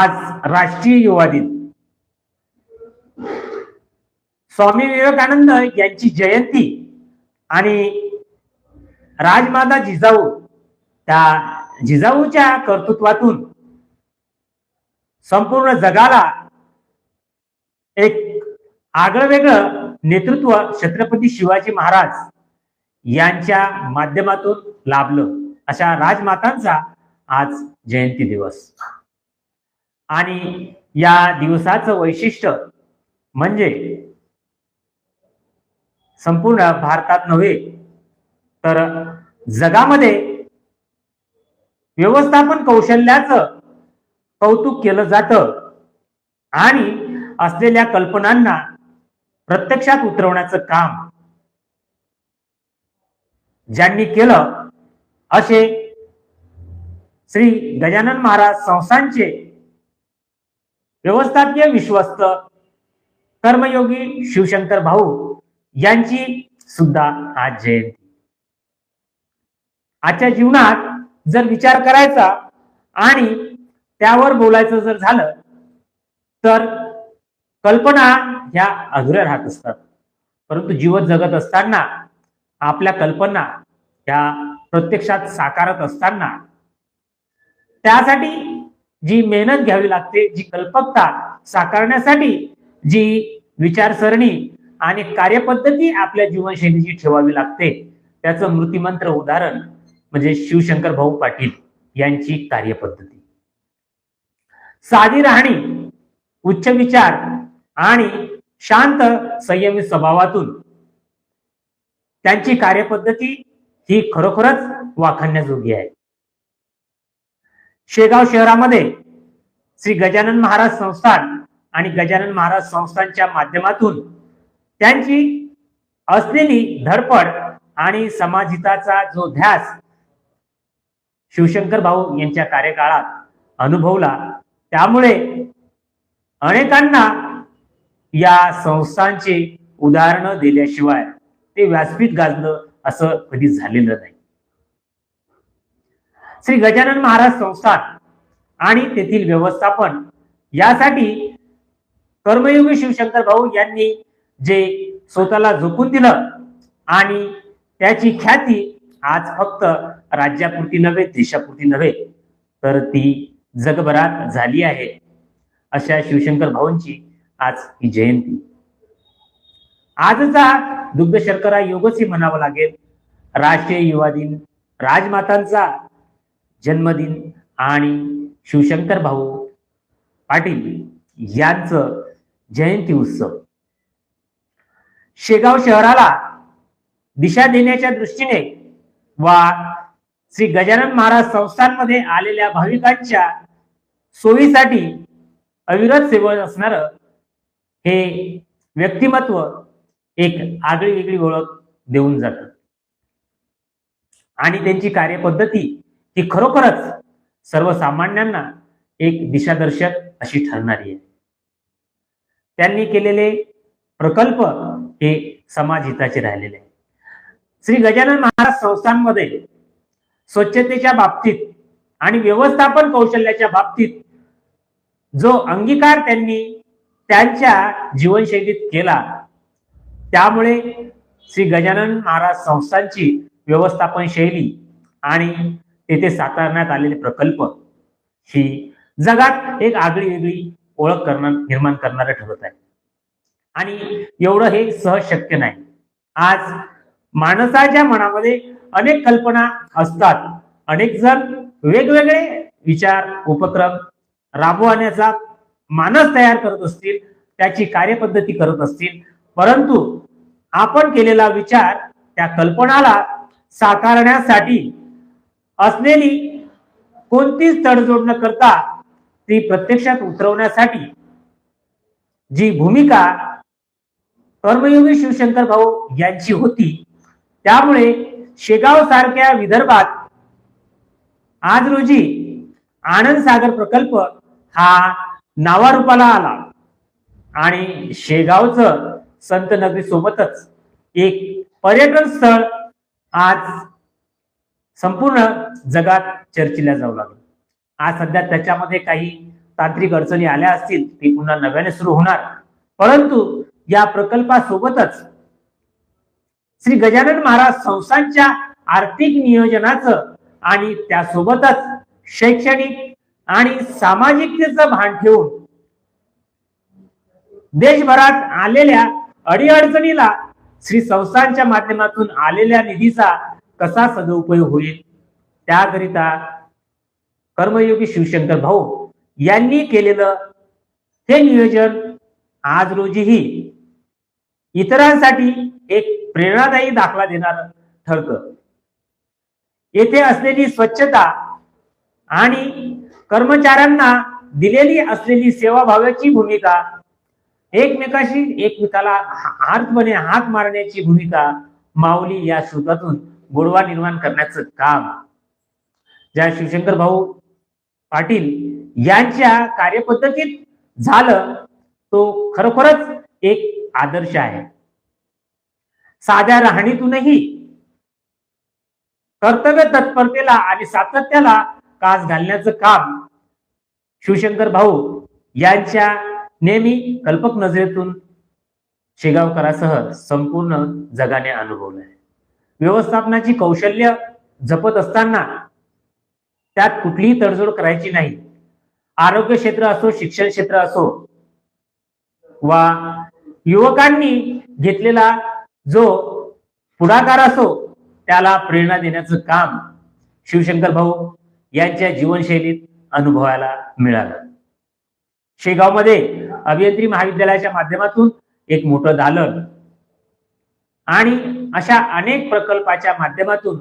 आज राष्ट्रीय युवा दिन. स्वामी विवेकानंद यांची जयंती आणि राजमाता जिजाऊ त्या जिजाऊच्या कर्तृत्वातून संपूर्ण जगाला एक आगळं वेगळं नेतृत्व छत्रपती शिवाजी महाराज यांच्या माध्यमातून लाभलं अशा राजमातांचा आज जयंती दिवस. आणि या दिवसाचं वैशिष्ट्य म्हणजे संपूर्ण भारतात नव्हे तर जगामध्ये व्यवस्थापन कौशल्याचं कौतुक केलं जातं आणि असलेल्या कल्पनांना प्रत्यक्षात उतरवण्याचं काम ज्यांनी केलं असे श्री गजानन महाराज संस्थांचे व्यवस्थापकीय विश्वस्त कर्मयोगी शिवशंकर भाऊ यांची सुद्धा आज जयंती. आजच्या जीवनात जर विचार करायचा आणि त्यावर बोलायचं जर झालं तर कल्पना ह्या अधुऱ्या राहत असतात. परंतु जीवन जगत असताना आपल्या कल्पना ह्या प्रत्यक्षात साकारत असताना त्यासाठी जी मेहनत घ्यावी लागते जी कल्पकता साकारण्यासाठी जी विचारसरणी आणि कार्यपद्धती आपल्या जीवनशैलीची ठेवावी लागते. त्याचं मृतिमंत्र उदाहरण म्हणजे शिवशंकर भाऊ पाटील यांची कार्यपद्धती. साधी राहणी उच्च विचार आणि शांत संयमी स्वभावातून त्यांची कार्यपद्धती ही खरोखरच वाखाणण्याजोगी आहे. शेगाव शहरामध्ये श्री गजानन महाराज संस्थान आणि गजानन महाराज संस्थानच्या माध्यमातून त्यांची असलेली धडपड आणि समाजहिताचा जो ध्यास शिवशंकर भाऊ यांच्या कार्यकाळात अनुभवला त्यामुळे अनेकांना या संस्थांची उदाहरणं दिल्याशिवाय ते व्यासपीठ गाजलं असं कधी झालेलं नाही. श्री गजानन महाराज संस्थान आणि तेथील व्यवस्थापन. यासाठी कर्मयोगी शिवशंकर भाऊ यांनी जे स्वतःला झोकून दिलं आणि त्याची ख्याती आज फक्त राज्यापुरती नव्हे देशापुरती नव्हे तर ती जगभरात झाली आहे. अशा शिवशंकर भाऊंची आज ही जयंती. आजचा दुग्ध शर्करा योगच ही म्हणावं लागेल. राष्ट्रीय युवा दिन राजमातांचा जन्मदिन आणि शिवशंकर भाऊ पाटील यांचं जयंती उत्सव. शेगाव शहराला दिशा देण्याच्या दृष्टीने वा श्री गजानन महाराज संस्थांमध्ये आलेल्या भाविकांच्या सोयीसाठी अविरत सेवा असणार हे व्यक्तिमत्व एक आगळी वेगळी ओळख देऊन जात. आणि त्यांची कार्यपद्धती ती खरोखरच सर्वसामान्यांना एक दिशादर्शक अशी ठरणारी आहे. त्यांनी केलेले प्रकल्प हे समाजहिताचे राहिलेले आहे. श्री गजानन महाराज संस्थांमध्ये स्वच्छतेच्या बाबतीत आणि व्यवस्थापन कौशल्याच्या बाबतीत जो अंगीकार त्यांनी त्यांच्या जीवनशैलीत केला त्यामुळे श्री गजानन महाराज संस्थांची व्यवस्थापन शैली आणि तेथे साकारण्यात आलेले प्रकल्प ही जगात एक आगळी वेगळी ओळख करणार निर्माण करणारं ठरत आहे. आणि एवढं हे सहज शक्य नाही. आज माणसाच्या मनामध्ये अनेक कल्पना असतात. अनेक जण वेगवेगळे विचार उपक्रम राबवण्याचा मानस तयार करत असतील त्याची कार्यपद्धती करत असतील. परंतु आपण केलेला विचार त्या कल्पनाला साकारण्यासाठी असलेली कोणतीच तडजोड न करता ती प्रत्यक्षात उतरवण्यासाठी जी भूमिका कर्मयोगी शिवशंकर भाऊ यांची होती त्यामुळे शेगाव सारख्या विदर्भात आज रोजी आनंद सागर प्रकल्प हा नावारूपाला आला. आणि शेगावचं संत नगरी सोबतच एक पर्यटन स्थळ आज संपूर्ण जगात चर्चेला जाऊ लागलं आज सध्या त्याच्यामध्ये काही तांत्रिक अडचणी आल्या असतील ते पुन्हा नव्याने सुरू होणार. परंतु या प्रकल्पासोबतच श्री गजानन महाराज संस्थांच्या आर्थिक नियोजनाचं आणि त्यासोबतच शैक्षणिक आणि सामाजिकतेचं भान ठेवून देशभरात आलेल्या अडीअडचणीला श्री संस्थांच्या माध्यमातून आलेल्या निधीचा कसा सदुपयोग होईल? त्याकरिता कर्मयोगी शिवशंकर भाऊ यांनी केलेलं हे नियोजन आज रोजीही इतरांसाठी एक प्रेरणादायी दाखला देणार ठरतं. येथे असलेली स्वच्छता आणि कर्मचाऱ्यांना दिलेली असलेली सेवाभावाची भूमिका एकमेकाशी एकमेकाला हातपणे हात मारण्याची भूमिका माऊली या शोधातून गोडवा निर्माण करण्याचं काम. ज्या शिवशंकर भाऊ पाटील यांच्या कार्यपद्धतीत झालं तो खरोखरच एक आदर्श आहे. साध्या राहणीतूनही कर्तव्य तत्परतेला आणि सातत्याला कास घालण्याचं काम शिवशंकर भाऊ यांच्या नेहमी कल्पक नजरेतून शेगावकरासह संपूर्ण जगाने अनुभवलं आहे व्यवस्थापनाची कौशल्य जपत असताना त्यात कुठलीही तडजोड करायची नाही. आरोग्य क्षेत्र असो शिक्षण क्षेत्र असो वा युवकांनी घेतलेला जो पुढाकार असो त्याला प्रेरणा देण्याचं काम शिवशंकर भाऊ यांच्या जीवनशैलीत अनुभवायला मिळालं. शेगावमध्ये अभियंत्री महाविद्यालयाच्या माध्यमातून एक मोठं दालन आणि अशा अनेक प्रकल्पाच्या माध्यमातून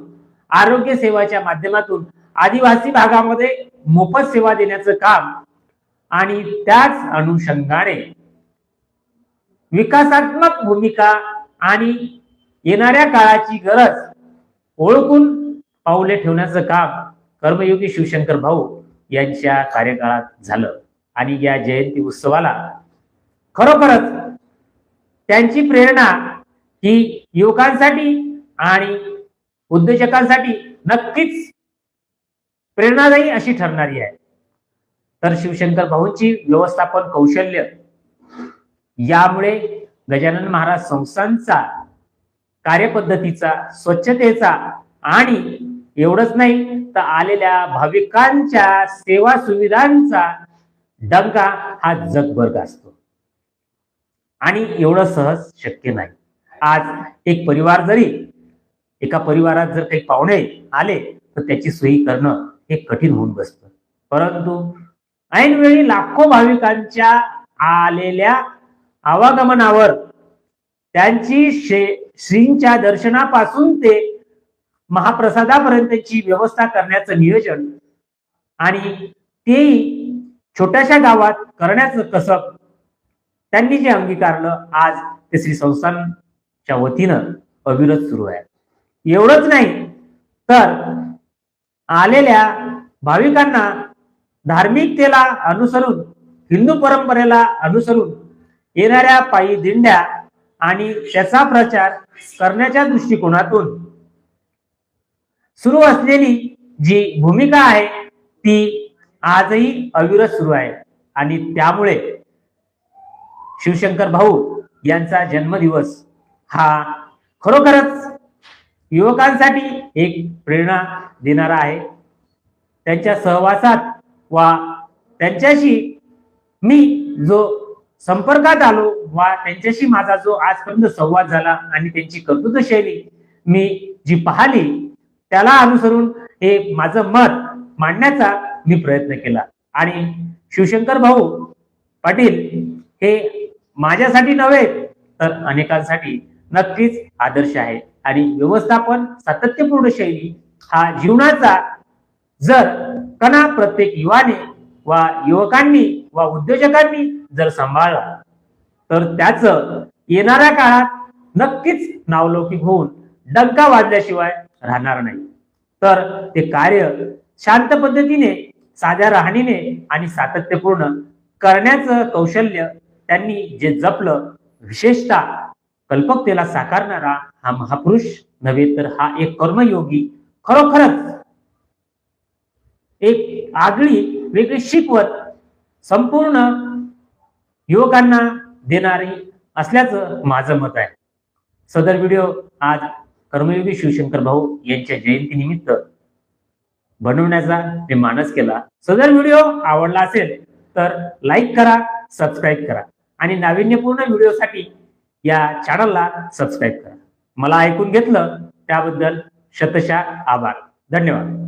आरोग्य सेवाच्या माध्यमातून आदिवासी भागामध्ये मोफत सेवा देण्याचं काम आणि त्याच अनुषंगाने विकासात्मक भूमिका आणि येणाऱ्या काळाची गरज ओळखून पावले ठेवण्याचं काम कर्मयोगी शिवशंकर भाऊ यांच्या कार्यकाळात झालं. आणि या जयंती उत्सवाला खरोखरच त्यांची प्रेरणा ही युवकांसाठी आणि उद्योजकांसाठी नक्कीच प्रेरणादायी अशी ठरणारी आहे. तर शिवशंकर भाऊंची व्यवस्थापन कौशल्य यामुळे गजानन महाराज संस्थांचा कार्यपद्धतीचा स्वच्छतेचा आणि एवढंच नाही तर आलेल्या भाविकांच्या सेवा सुविधांचा डंका हा जगभर गाजतो. आणि एवढं सहज शक्य नाही. आज एक परिवार जरी एका परिवारात जर काही पाहुणे आले तर त्याची सोयी करणं हे कठीण होऊन बसतं. परंतु ऐनवेळी लाखो भाविकांच्या आलेल्या आवागमनावर त्यांची शे श्रींच्या दर्शनापासून ते महाप्रसादापर्यंतची व्यवस्था करण्याचं नियोजन आणि तेही छोट्याशा गावात करण्याचं कसब त्यांनी जे अंगीकारलं आज ते श्री च्या वतीनं अविरत सुरू आहे. एवढंच नाही तर आलेल्या भाविकांना धार्मिकतेला अनुसरून हिंदू परंपरेला अनुसरून येणाऱ्या पायी दिंड्या आणि त्याचा प्रचार करण्याच्या दृष्टिकोनातून सुरू असलेली जी भूमिका आहे ती आजही अविरत सुरू आहे. आणि त्यामुळे शिवशंकर भाऊ यांचा जन्मदिवस हा खरोखरच युवकांसाठी एक प्रेरणा देणारा आहे. त्यांच्या सहवासात वा त्यांच्याशी मी जो संपर्कात आलो वा त्यांच्याशी माझा जो आजपर्यंत संवाद झाला आणि त्यांची कर्तृत्व शैली मी जी पाहिली त्याला अनुसरून हे माझं मत मांडण्याचा मी प्रयत्न केला. आणि शिवशंकर भाऊ पाटील हे माझ्यासाठी नव्हे तर अनेकांसाठी नक्कीच आदर्श आहे. आणि व्यवस्थापन सातत्यपूर्ण शैली हा जीवनाचा जर कणा प्रत्येक युवाने वा युवकांनी वा उद्योजकांनी जर सांभाळला तर त्याच येणाऱ्या काळात नक्कीच नावलौकिक होऊन डंका वाजल्याशिवाय राहणार नाही. तर ते कार्य शांत पद्धतीने साध्या राहणीने आणि सातत्यपूर्ण करण्याचं कौशल्य त्यांनी जे जपलं विशेषतः कल्पकतेला साकारणारा हा महापुरुष नव्हे तर हा एक कर्मयोगी खरोखरच एक आगळी वेगळी शिकवत संपूर्ण युवकांना देणारी असल्याचं माझं मत आहे. सदर व्हिडिओ आज कर्मयोगी शिवशंकर भाऊ यांच्या जयंतीनिमित्त बनवण्याचा मी मानस केला. सदर व्हिडिओ आवडला असेल तर लाईक करा सबस्क्राईब करा आणि नाविन्यपूर्ण व्हिडिओसाठी या चॅनलला सबस्क्राईब करा. मला ऐकून घेतलं त्याबद्दल शतशा आभार. धन्यवाद.